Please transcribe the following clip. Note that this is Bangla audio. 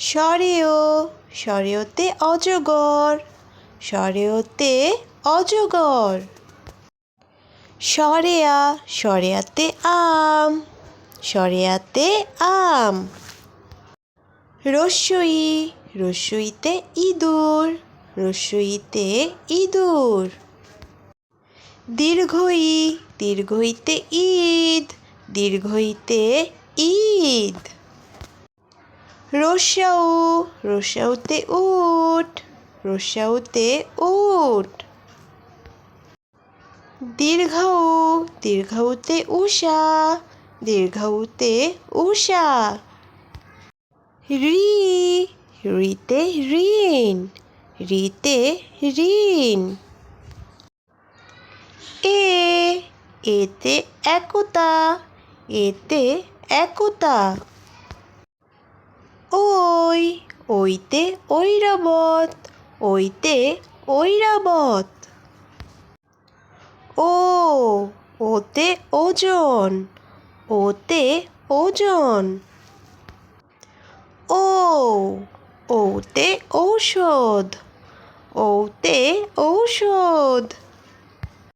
সরেও, সরেওতে অজগর সরেওতে অজগর। সরেয়া, সরেয়াতে আম সরেয়াতে আম। রস্যই, রস্যইতে ইঁদুর রস্যইতে ইঁদুর। দীর্ঘই, দীর্ঘইতে ঈদ দীর্ঘইতে ঈদ। রস্যাউ রস্যাউতে উট রস্যাউতে উট দীর্ঘৌ দীর্ঘৌতে উষা দীর্ঘৌতে উষা। রি, রিতে ঋণ রিতে ঋণ। এ, এতে একতা এতে একতা। ওই, ওইতে ঐরাবত ওইতে ঐরাবত ও, ওতে ওজন ওতে ওজন। ও, ওতে ঔষধ ওতে ঔষধ।